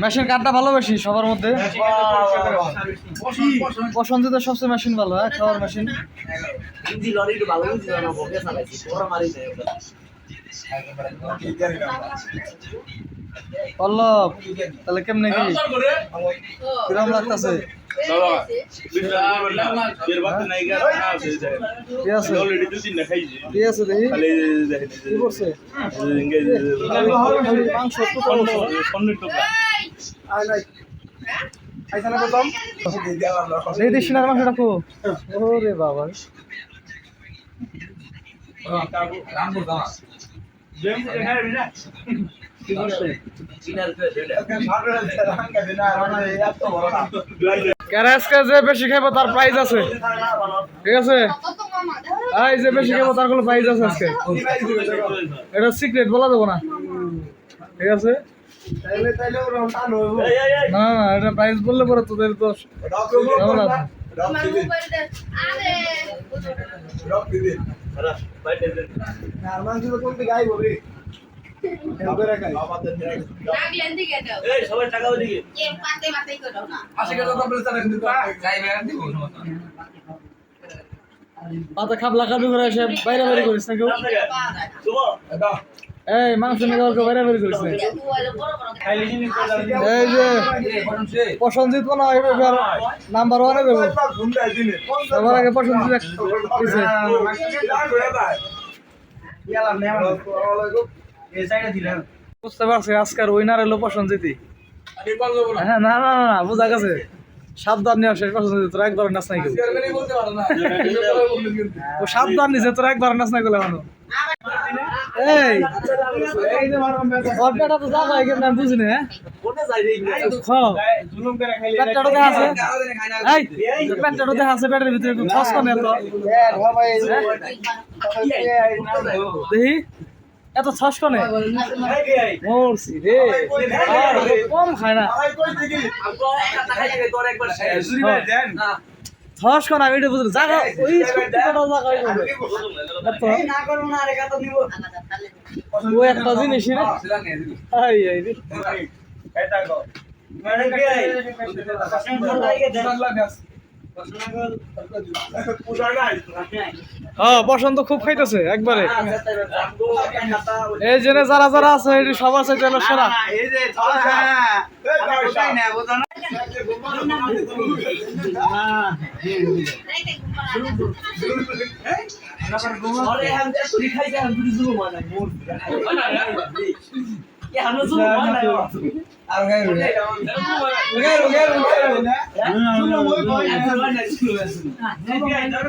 Machine কাঠটা ভালোবাসি সবার মধ্যে? পছন্দের সবচেয়ে মেশিন ভালো হ্যাঁ খাওয়ার মেশিন। পল্লব, তাহলে কেমনে কি? কিরম লাগতেছে। মাংসটা ওরে বাবা চিনার করে এটা ক্যারাসকে যে বেশি খাইবো তার প্রাইজ আছে। ঠিক আছে? এই যে বেশি খাইবো তার কোনো প্রাইজ আছে আজকে। এটা সিক্রেট বলা দেবো না। ঠিক আছে? না এটা প্রাইজ বললে পরে তোদের এই সবাই টাকা ওদিকে মাথা খাবলা খাবি করে এসে বাইরে বাইরে করিস না কেউ শুভ। এই, মাংস নিয়ে বাইরে করিস না এই যে প্রসঞ্জিত মনে হয় এবার নাম্বার ওয়ানে দেবো সবার আগে প্রসঞ্জিত। বুঝতে পারছি, আজকের উইনার এলো প্রসঞ্জিতি হ্যাঁ না না না বোঝা গেছে। সাবধান নিয়ে শেষ পর্যন্ত তোরা একবার নাচ নাই কেউ। সাবধান নিছে, তোরা একবার নাচ নাই গেলে মানুষ এই। ওর পেটা তো আমি বুঝিনি হ্যাঁ কোনে যাই রে ইংরেজি খাও। পেটটা তো দেখা আছে। এই পেটটা তো দেখা আছে পেটের ভিতরে একটু খস করে এত দেখি। এত ছস কনে মরছি রে। কম খায় না। ছস কনে আমি এটা বুঝলি জাগা ওই ও একটা জিনিস রে। আই আই রে। হ্যাঁ, বসন্ত খুব খাইতেছে একবারে। এই জেনে যারা যারা আছে এটি সবার চাইতে সেরা আর